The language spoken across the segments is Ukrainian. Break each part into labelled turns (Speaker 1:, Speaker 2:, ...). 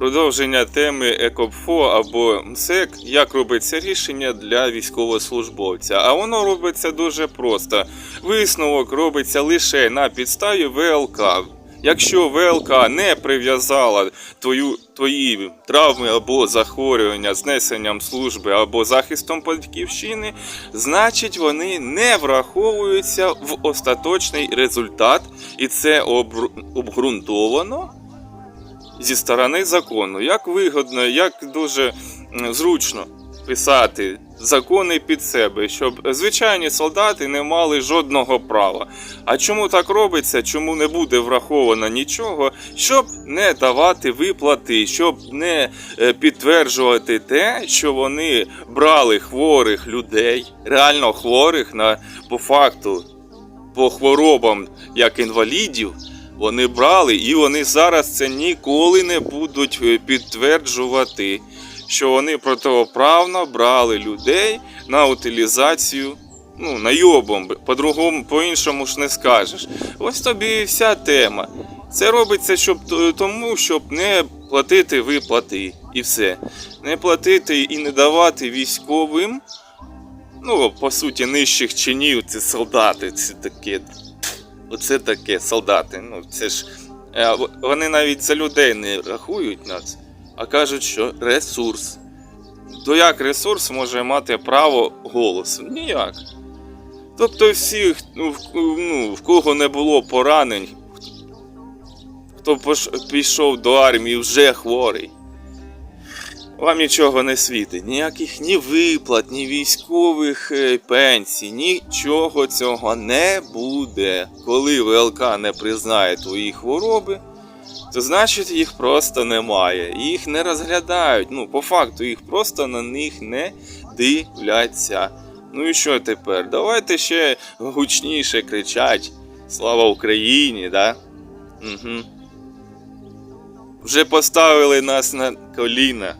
Speaker 1: Продовження теми ЕКОПФО або МСЕК, як робиться рішення для військовослужбовця. А воно робиться дуже просто. Висновок робиться лише на підставі ВЛК. Якщо ВЛК не прив'язала твою, твої травми або захворювання з несенням служби або захистом батьківщини, значить вони не враховуються в остаточний результат, і це обґрунтовано зі сторони закону. Як вигодно, як дуже зручно писати закони під себе, щоб звичайні солдати не мали жодного права. А чому так робиться? Чому не буде враховано нічого, щоб не давати виплати, щоб не е, підтверджувати те, що вони брали хворих людей, реально хворих на по факту по хворобам як інвалідів, вони брали, і вони зараз це ніколи не будуть е, підтверджувати, що вони протиправно брали людей на утилізацію. Ну, найобом, по-другому, по-іншому ж не скажеш. Ось тобі вся тема. Це робиться щоб тому, щоб не платити виплати і все. Не платити і не давати військовим. Ну, по суті, нижчих чинів це солдати, це таке. Оце таке солдати. Ну, це ж. е, Вони навіть за людей не рахують нас, а кажуть, що ресурс. То як ресурс може мати право голосу? Ніяк. Тобто всі, ну, ну, в кого не було поранень, хто пішов до армії вже хворий. Вам нічого не світить, ніяких ні виплат, ні військових е, пенсій, нічого цього не буде. Коли ВЛК не признає твої хвороби, то значить їх просто немає. Їх не розглядають. Ну, по факту, їх просто на них не дивляться. Ну і що тепер? Давайте ще гучніше кричать. Слава Україні, да? Угу. Вже поставили нас на коліна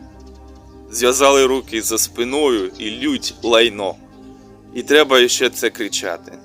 Speaker 1: зв'язали руки за спиною і лють лайно. І треба ще це кричати.